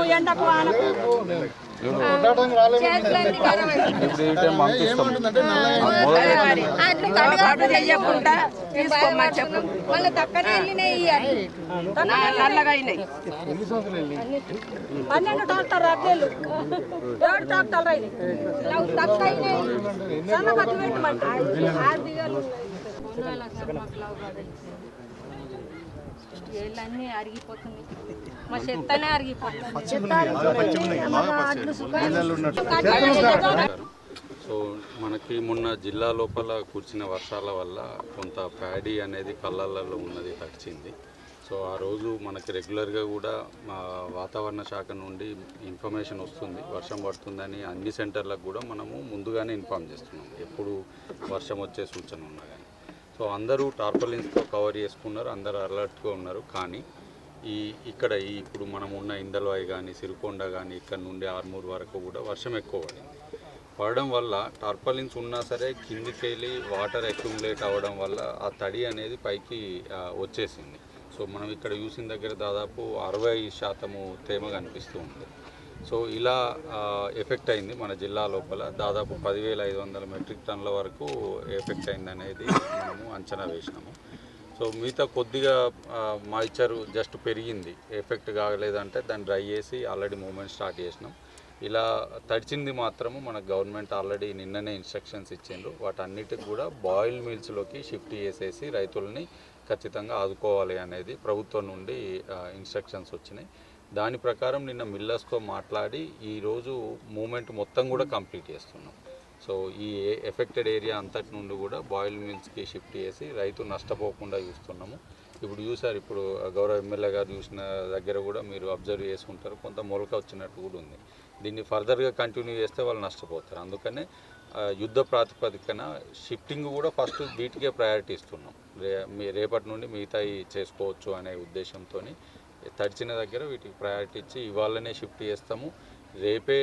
మేము ఎండకు వానకు? అట్లు కడగాడు చెయ్యకుండా తీసుకోమని చెప్పు మళ్ళీ వెళ్ళినాయి నల్లగా అయినాయి. పన్నెండు డాక్టర్ అద్దెలు ఏడు డాక్టర్ అయినాయి ఇలా అయినాయి సన్న ఏళ్ళన్నీ అరిగిపోతుంది మా చెత్తనే అరిగిపోతుంది. సో మనకి మొన్న జిల్లా లోపల కురిసిన వర్షాల వల్ల కొంత ప్యాడీ అనేది కళ్ళల్లో ఉన్నది తడిచింది. సో ఆ రోజు మనకి రెగ్యులర్గా కూడా మా వాతావరణ శాఖ నుండి ఇన్ఫర్మేషన్ వస్తుంది. వర్షం పడుతుందని అన్ని సెంటర్లకు కూడా మనము ముందుగానే ఇన్ఫామ్ చేస్తున్నాం ఎప్పుడు వర్షం వచ్చే సూచన ఉన్నా సో అందరూ టార్పలిన్స్తో కవర్ చేసుకున్నారు అందరూ అలర్ట్గా ఉన్నారు. కానీ ఈ ఇక్కడ ఈ ఇప్పుడు మనం ఉన్న ఇందల్వాయి కానీ సిరికొండ కానీ ఇక్కడ నుండి ఆర్మూర్ వరకు కూడా వర్షం ఎక్కువ పడింది. పడడం వల్ల టార్పలిన్స్ ఉన్నా సరే కిందికి వెళ్ళి వాటర్ అక్యుములేట్ అవ్వడం వల్ల ఆ తడి అనేది పైకి వచ్చేసింది. సో మనం ఇక్కడ చూసిన దగ్గర దాదాపు అరవై శాతము తేమ కనిపిస్తూ ఉంది. సో ఇలా ఎఫెక్ట్ అయింది మన జిల్లా లోపల. దాదాపు పదివేల ఐదు వందల మెట్రిక్ టన్నుల వరకు ఎఫెక్ట్ అయింది అనేది మనము అంచనా వేసినాము. సో మిగతా కొద్దిగా మాయిచర్ జస్ట్ పెరిగింది. ఎఫెక్ట్ కాగలేదంటే దాన్ని డ్రై చేసి ఆల్రెడీ మూమెంట్ స్టార్ట్ చేసినాం. ఇలా తడిచింది మాత్రము మన గవర్నమెంట్ ఆల్రెడీ నిన్ననే ఇన్స్ట్రక్షన్స్ ఇచ్చిండ్రు. వాటన్నిటికి కూడా బాయిల్ మిల్స్లోకి షిఫ్ట్ చేసేసి రైతుల్ని ఖచ్చితంగా ఆదుకోవాలి అనేది ప్రభుత్వం నుండి ఇన్స్ట్రక్షన్స్ వచ్చినాయి. దాని ప్రకారం నిన్న మిల్లర్స్తో మాట్లాడి ఈరోజు మూమెంట్ మొత్తం కూడా కంప్లీట్ చేస్తున్నాం. సో ఈ ఎఫెక్టెడ్ ఏరియా అంతటి నుండి కూడా బాయిల్ మిల్స్కి షిఫ్ట్ చేసి రైతు నష్టపోకుండా చూస్తున్నాము. ఇప్పుడు చూసారు ఇప్పుడు గౌరవ ఎమ్మెల్యే గారు చూసిన దగ్గర కూడా మీరు అబ్జర్వ్ చేసుకుంటారు కొంత మొలక వచ్చినట్టు కూడా ఉంది. దీన్ని ఫర్దర్గా కంటిన్యూ చేస్తే వాళ్ళు నష్టపోతారు. అందుకనే యుద్ధ ప్రాతిపదికన షిఫ్టింగ్ కూడా ఫస్ట్ వీటికే ప్రయారిటీ ఇస్తున్నాం. రే రేపటి నుండి మిగతాయి చేసుకోవచ్చు అనే ఉద్దేశంతో తడిచిన దగ్గర వీటికి ప్రయారిటీ ఇచ్చి ఇవాళనే షిఫ్ట్ చేస్తాము. రేపే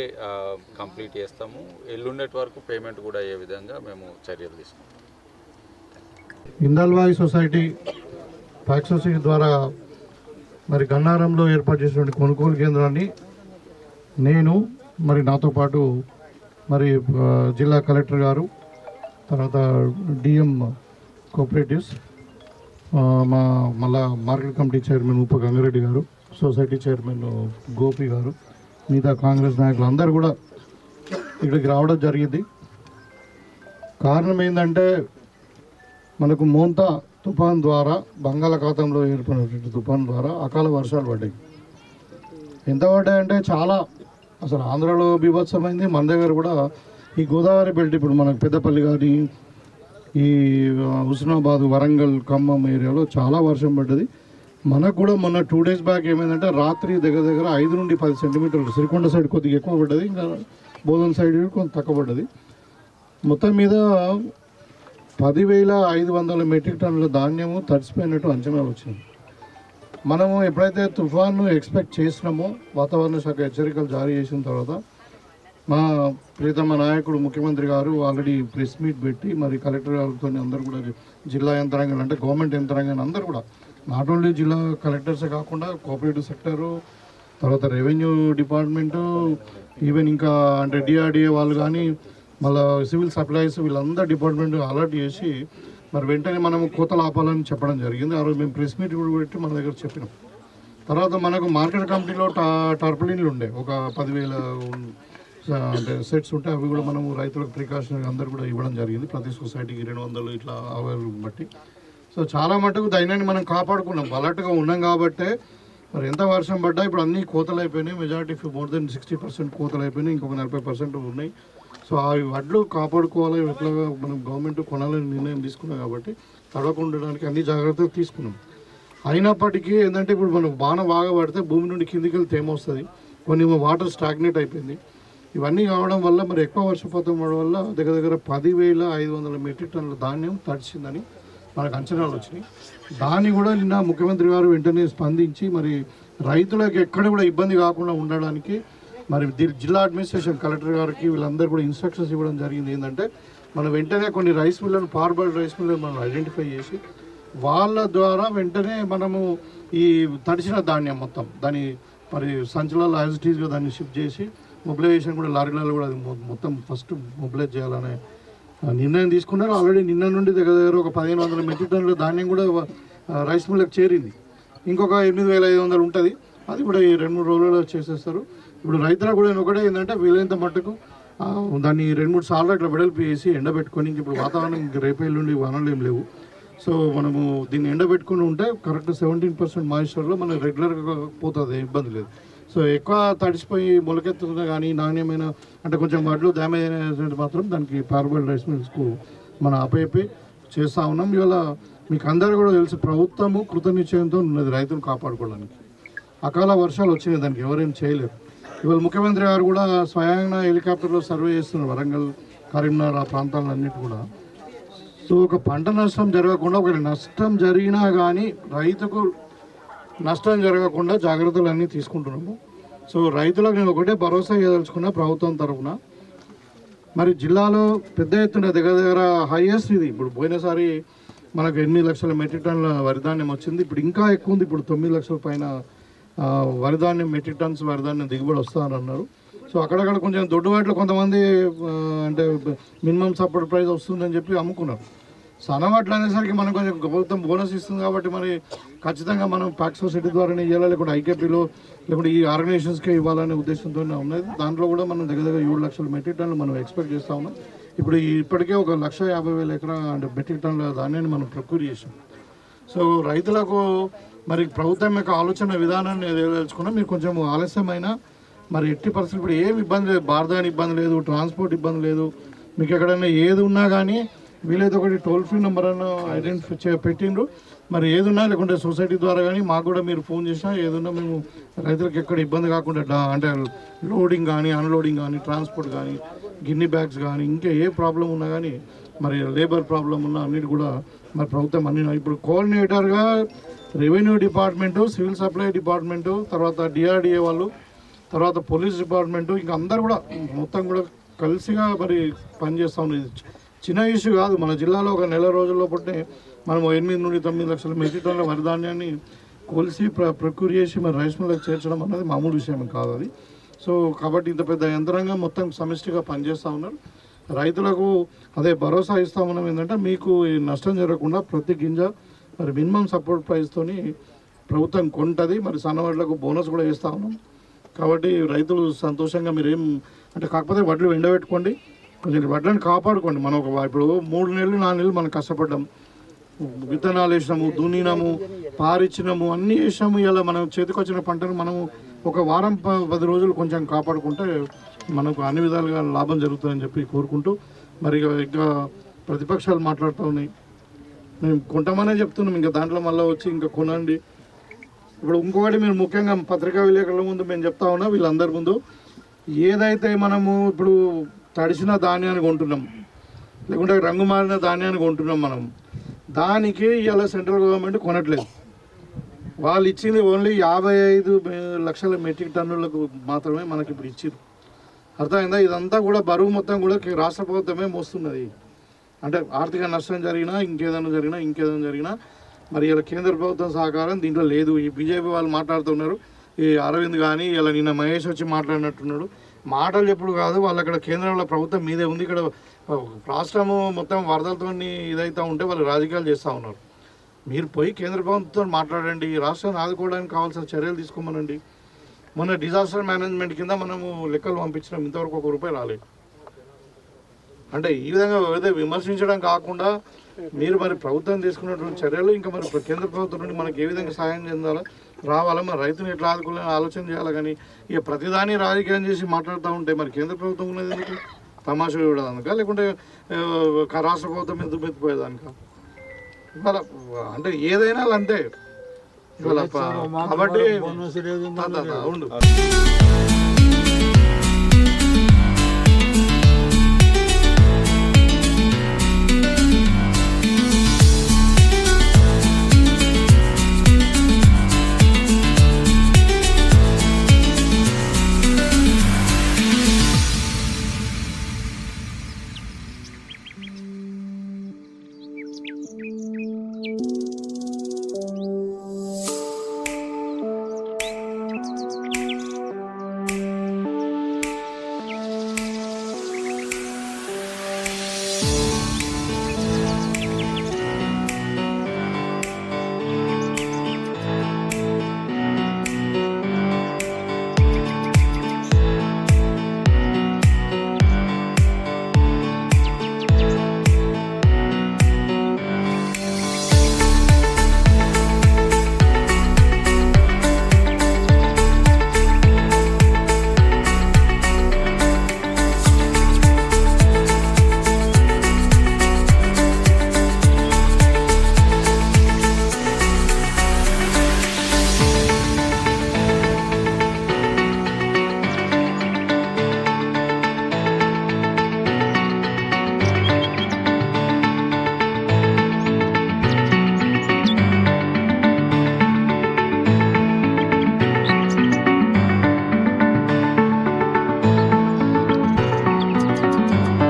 కంప్లీట్ చేస్తాము. ఎల్లుండేటి వరకు పేమెంట్ కూడా అయ్యే విధంగా మేము చర్యలు తీసుకుంటాం. ఇందాల్వాయి సొసైటీ ఫ్యాక్స్ సొసైటీ ద్వారా మరి గన్నారంలో ఏర్పాటు చేసినటువంటి కొనుగోలు కేంద్రాన్ని నేను మరి నాతో పాటు మరి జిల్లా కలెక్టర్ గారు తర్వాత డిఎం కోఆపరేటివ్స్ మా మళ్ళా మార్కెట్ కమిటీ చైర్మన్ ఉప గంగారెడ్డి గారు సొసైటీ చైర్మన్ గోపి గారు మిగతా కాంగ్రెస్ నాయకులు అందరూ కూడా ఇక్కడికి రావడం జరిగింది. కారణం ఏంటంటే మనకు మోంతా తుఫాన్ ద్వారా బంగాళాఖాతంలో ఏర్పడినటువంటి తుఫాన్ ద్వారా అకాల వర్షాలు పడ్డాయి. ఎంత పడ్డాయంటే చాలా అసలు ఆంధ్రలో బీభత్సమైంది. మన దగ్గర కూడా ఈ గోదావరి బెల్ట్ ఇప్పుడు మనకు పెద్దపల్లి కానీ ఈ హుస్నాబాద్ వరంగల్ ఖమ్మం ఏరియాలో చాలా వర్షం పడ్డది. మనకు కూడా మొన్న టూ డేస్ బ్యాక్ ఏమైందంటే రాత్రి దగ్గర దగ్గర ఐదు నుండి పది సెంటీమీటర్లు శ్రీకొండ సైడ్ కొద్దిగా ఎక్కువ పడ్డది ఇంకా బోధన్ సైడ్ కొంత తక్కువ పడ్డది. మొత్తం మీద పదివేల ఐదు వందల మెట్రిక్ టన్నుల ధాన్యము తడిసిపోయినట్టు అంచనాలు వచ్చింది. మనము ఎప్పుడైతే తుఫాను ఎక్స్పెక్ట్ చేసినామో వాతావరణ శాఖ హెచ్చరికలు జారీ చేసిన తర్వాత మా ప్రీతమ నాయకుడు ముఖ్యమంత్రి గారు ఆల్రెడీ ప్రెస్ మీట్ పెట్టి మరి కలెక్టర్ గారితో అందరూ కూడా జిల్లా యంత్రాంగాలు అంటే గవర్నమెంట్ యంత్రాంగాన్ని అందరూ కూడా నాట్ ఓన్లీ జిల్లా కలెక్టర్సే కాకుండా కోఆపరేటివ్ సెక్టరు తర్వాత రెవెన్యూ డిపార్ట్మెంటు ఈవెన్ ఇంకా అంటే డిఆర్డిఏ వాళ్ళు కానీ మళ్ళీ సివిల్ సప్లైస్ వీళ్ళందరూ డిపార్ట్మెంట్ అలర్ట్ చేసి మరి వెంటనే మనం కోతలు ఆపాలని చెప్పడం జరిగింది. ఆ రోజు మేము ప్రెస్ మీట్ కూడా పెట్టి మన దగ్గర చెప్పినాం. తర్వాత మనకు మార్కెట్ కంపెనీలో టర్పలిన్లు ఉండే ఒక పదివేల అంటే సెట్స్ ఉంటే అవి కూడా మనము రైతులకు ప్రికాషన్ అందరు కూడా ఇవ్వడం జరిగింది. ప్రతి సొసైటీకి రెండు వందలు ఇట్లా అవైలబుల్ బట్టి. సో చాలా మటుకు దైనాన్ని మనం కాపాడుకున్నాం. అలర్ట్గా ఉన్నాం కాబట్టే మరి ఎంత వర్షం పడ్డా ఇప్పుడు అన్ని కోతలు అయిపోయినాయి. Majority more than sixty percent కోతలు అయిపోయినాయి. ఇంకొక నలభై పర్సెంట్ ఉన్నాయి. సో అవి వడ్లు కాపాడుకోవాలి. ఎట్లా మనం గవర్నమెంట్ కొనాలని నిర్ణయం తీసుకున్నాం కాబట్టి తడవకుండడానికి ఉండడానికి అన్ని జాగ్రత్తలు తీసుకున్నాం. అయినప్పటికీ ఏంటంటే ఇప్పుడు మనం బాణ బాగా పడితే భూమి నుండి కిందికి వెళ్ళి తేమొస్తుంది కొన్ని వాటర్ స్టాగ్నేట్ అయిపోయింది. ఇవన్నీ కావడం వల్ల మరి ఎక్కువ వర్షపాతం ఉండడం వల్ల దగ్గర దగ్గర పదివేల ఐదు వందల మెట్రిక్ టన్నుల ధాన్యం తడిచిందని మనకు అంచనాలు వచ్చినాయి. దాన్ని కూడా నిన్న ముఖ్యమంత్రి గారు వెంటనే స్పందించి మరి రైతులకు ఎక్కడ కూడా ఇబ్బంది కాకుండా ఉండడానికి మరి జిల్లా అడ్మినిస్ట్రేషన్ కలెక్టర్ గారికి వీళ్ళందరూ కూడా ఇన్స్ట్రక్షన్స్ ఇవ్వడం జరిగింది. ఏంటంటే మనం వెంటనే కొన్ని రైస్ మిల్లను పార్బర్డ్ రైస్ మిల్లను మనం ఐడెంటిఫై చేసి వాళ్ళ ద్వారా వెంటనే మనము ఈ తడిసిన ధాన్యం మొత్తం దాని మరి సంచులలో యాజ్ ఇట్ దాన్ని షిఫ్ట్ చేసి మొబిలైజేషన్ కూడా లారీలలో కూడా అది మొత్తం ఫస్ట్ మొబిలైజ్ చేయాలనే నిర్ణయం తీసుకున్నారు. ఆల్రెడీ నిన్న నుండి దగ్గర దగ్గర ఒక పదిహేను వందల మెట్రిక్ టన్నుల ధాన్యం కూడా రైస్ మిల్లకు చేరింది. ఇంకొక ఎనిమిది వేల ఐదు వందలు ఉంటుంది. అది కూడా ఈ రెండు మూడు రోజుల్లో చేసేస్తారు. ఇప్పుడు రైతులకు కూడా ఒకటే ఏంటంటే వీలైనంత మట్టుకు దాన్ని రెండు మూడు సార్లు అట్లా వెడల్పు వేసి ఎండబెట్టుకొని ఇంక ఇప్పుడు వాతావరణం ఇంక రేపు వానలు ఏం లేవు. సో మనము దీన్ని ఎండబెట్టుకుని ఉంటే కరెక్ట్ సెవెంటీన్ పర్సెంట్ మాయిశ్చర్లో మనకు రెగ్యులర్గా పోతుంది ఇబ్బంది లేదు. సో ఎక్కువ తడిసిపోయి మొలకెత్తుతున్న కానీ నాణ్యమైన అంటే కొంచెం వడ్లు డ్యామేజ్ అయినటువంటి మాత్రం దానికి పార్బల్ రైస్ మిల్స్కు మన అప్పయ్యి చేస్తూ ఉన్నాం. ఇవాళ మీకు అందరూ కూడా తెలుసు ప్రభుత్వము కృతనిశ్చయంతో ఉన్నది రైతును కాపాడుకోవడానికి. అకాల వర్షాలు వచ్చినాయి దానికి ఎవరేం చేయలేరు. ఇవాళ ముఖ్యమంత్రి గారు కూడా స్వయంగా హెలికాప్టర్లో సర్వే చేస్తున్నారు వరంగల్ కరీంనగర్ ఆ ప్రాంతాలన్నిటి కూడా. సో ఒక పంట నష్టం జరగకుండా ఒక నష్టం జరిగినా కానీ రైతుకు నష్టం జరగకుండా జాగ్రత్తలు అన్నీ తీసుకుంటున్నాము. సో రైతులకు నేను ఒకటే భరోసా ఇవ్వదలుచుకున్నా ప్రభుత్వం తరఫున. మరి జిల్లాలో పెద్ద ఎత్తున దగ్గర దగ్గర హైయెస్ట్ ఇది. ఇప్పుడు పోయినసారి మనకు ఎనిమిది లక్షల మెట్రిక్ టన్నుల వరిధాన్యం వచ్చింది. ఇప్పుడు ఇంకా ఎక్కువ ఉంది. ఇప్పుడు తొమ్మిది లక్షల పైన వరిధాన్యం మెట్రిక్ టన్స్ వరిధాన్యం దిగుబడి వస్తానన్నారు సో అక్కడక్కడ కొంచెం దొడ్డు వాటిలో కొంతమంది అంటే మినిమం సపోర్ట్ ప్రైస్ వస్తుందని చెప్పి అమ్ముకున్నారు. సన్నవాట్లు అనేసరికి మనం కొంచెం ప్రభుత్వం బోనస్ ఇస్తుంది కాబట్టి మరి ఖచ్చితంగా మనం ప్యాక్ సొసైటీ ద్వారానే ఇవ్వాలి లేకుంటే ఐకేపీలో లేకుంటే ఈ ఆర్గనైజేషన్స్కే ఇవ్వాలనే ఉద్దేశంతో ఉన్నది. దాంట్లో కూడా మనం దగ్గర దగ్గర ఏడు లక్షల మెట్రిక్ టన్లు మనం ఎక్స్పెక్ట్ చేస్తా ఉన్నాం. ఇప్పుడు ఇప్పటికే ఒక లక్ష యాభై వేల ఎకరా అంటే మెట్రిక్ టన్ల ధాన్యాన్ని మనం ప్రొక్యూర్ చేసాం సో రైతులకు మరి ప్రభుత్వం యొక్క ఆలోచన విధానాన్ని తెలుసుకున్నా మీరు కొంచెం ఆలస్యమైన మరి ఎట్టి పరిస్థితులు ఇప్పుడు ఏమి ఇబ్బంది లేదు. భారతానికి ఇబ్బంది లేదు ట్రాన్స్పోర్ట్ ఇబ్బంది లేదు. మీకు ఎక్కడైనా ఏది ఉన్నా కానీ వీలైతే ఒకటి టోల్ ఫ్రీ నెంబర్ అన్న ఐడెంటిఫై చే పెట్టిండ్రు మరి ఏది ఉన్నా లేకుంటే సొసైటీ ద్వారా కానీ మాకు కూడా మీరు ఫోన్ చేసినా ఏదున్నా మేము రైతులకు ఎక్కడ ఇబ్బంది కాకుండా అంటే లోడింగ్ కానీ అన్లోడింగ్ కానీ ట్రాన్స్పోర్ట్ కానీ గిన్ని బ్యాగ్స్ కానీ ఇంకా ఏ ప్రాబ్లం ఉన్నా కానీ మరి లేబర్ ప్రాబ్లం ఉన్నా అన్నిటి కూడా మరి ప్రభుత్వం అన్ని ఇప్పుడు కోఆర్డినేటర్గా revenue department civil supply department తర్వాత డిఆర్డిఏ వాళ్ళు తర్వాత పోలీస్ డిపార్ట్మెంటు ఇంకా అందరు కూడా మొత్తం కూడా కలిసిగా మరి పనిచేస్తూ ఉంది ఇది చిన్న ఇష్యూ కాదు. మన జిల్లాలో ఒక నెల రోజుల్లో పుట్టి మనం ఎనిమిది నుండి తొమ్మిది లక్షల మెట్రిక్ టన్నుల వరిధాన్యాన్ని కొలిసి ప్ర ప్రక్యూర్ చేసి మరి రైస్ మిల్లకు చేర్చడం అన్నది మామూలు విషయం కాదు అది. సో కాబట్టి ఇంత పెద్ద యంత్రాంగం మొత్తం సమిష్టిగా పనిచేస్తూ ఉన్నారు. రైతులకు అదే భరోసా ఇస్తా ఉన్నాం. ఏంటంటే మీకు నష్టం జరగకుండా ప్రతి గింజ మరి మినిమం సపోర్ట్ ప్రైస్తోని ప్రభుత్వం కొంటది. మరి సన్నవాళ్ళకు బోనస్ కూడా ఇస్తా ఉన్నాం. కాబట్టి రైతులు సంతోషంగా మీరేం అంటే కాకపోతే వడ్లు ఎండబెట్టుకోండి. కొంచెం వడ్లను కాపాడుకోండి. మనం ఒక ఇప్పుడు మూడు నెలలు నాలుగు నెలలు మనం కష్టపడ్డాం. విత్తనాలు వేసినాము దున్నినాము పారిచ్చినాము అన్నీ వేసినాము. ఇలా మనం చేతికొచ్చిన పంటను మనము ఒక వారం ప- పది రోజులు కొంచెం కాపాడుకుంటే మనకు అన్ని విధాలుగా లాభం జరుగుతుందని చెప్పి కోరుకుంటూ మరి ఇంకా ప్రతిపక్షాలు మాట్లాడుతూ ఉన్నాయి. మేము కొంటామనే చెప్తున్నాం. ఇంకా దాంట్లో మళ్ళీ వచ్చి ఇంకా కొనండి. ఇప్పుడు ఇంకొకటి మీరు ముఖ్యంగా పత్రికా విలేకరుల ముందు మేము చెప్తా ఉన్నా వీళ్ళందరి ముందు ఏదైతే మనము ఇప్పుడు తడిసిన ధాన్యాన్ని కొంటున్నాం. లేకుంటే రంగు మారిన ధాన్యాన్ని కొంటున్నాం మనం. దానికి ఇవాళ సెంట్రల్ గవర్నమెంట్ కొనట్లేదు. వాళ్ళు ఇచ్చింది ఓన్లీ యాభై ఐదు లక్షల మెట్రిక్ టన్నులకు మాత్రమే మనకి ఇప్పుడు ఇచ్చారు అర్థమైందా? ఇదంతా కూడా బరువు మొత్తం కూడా రాష్ట్ర ప్రభుత్వమే మోస్తున్నది. అంటే ఆర్థిక నష్టం జరిగినా ఇంకేదైనా జరిగినా ఇంకేదైనా జరిగినా మరి ఇలా కేంద్ర ప్రభుత్వం సహకారం దీంట్లో లేదు. ఈ బీజేపీ వాళ్ళు మాట్లాడుతున్నారు. ఈ అరవింద్ కానీ ఇలా నిన్న మహేష్ వచ్చి మాట్లాడినట్టున్నాడు. మాటలు చెప్పుడు కాదు వాళ్ళు అక్కడ కేంద్రంలో ప్రభుత్వం మీదే ఉంది. ఇక్కడ రాష్ట్రము మొత్తం వరదలతో ఇదైతే ఉంటే వాళ్ళు రాజకీయాలు చేస్తూ ఉన్నారు. మీరు పోయి కేంద్ర ప్రభుత్వంతో మాట్లాడండి ఈ రాష్ట్రాన్ని ఆదుకోవడానికి కావాల్సిన చర్యలు తీసుకోమనండి. మొన్న డిజాస్టర్ మేనేజ్మెంట్ కింద మనము లెక్కలు పంపించినాం ఇంతవరకు ఒక రూపాయి రాలేదు. అంటే ఈ విధంగా ఏదో విమర్శించడం కాకుండా మీరు మరి ప్రభుత్వం తీసుకున్నటువంటి చర్యలు ఇంకా మరి కేంద్ర ప్రభుత్వం నుండి మనకి ఏ విధంగా సహాయం చెందాలో రావాలా? మరి రైతుని ఎట్లా ఆదుకోవాలని ఆలోచన చేయాలి కానీ ఇక ప్రతిదాన్ని రాజకీయం చేసి మాట్లాడుతూ ఉంటే మరి కేంద్ర ప్రభుత్వం ఉన్నది ఎందుకు? తమాషా చూడడానిక లేకుంటే రాష్ట్ర ప్రభుత్వం ఎదురు మెత్తిపోయేదానిక? ఇవాళ అంటే ఏదైనా అంతే. ఇవాళ కాబట్టి ఉండు.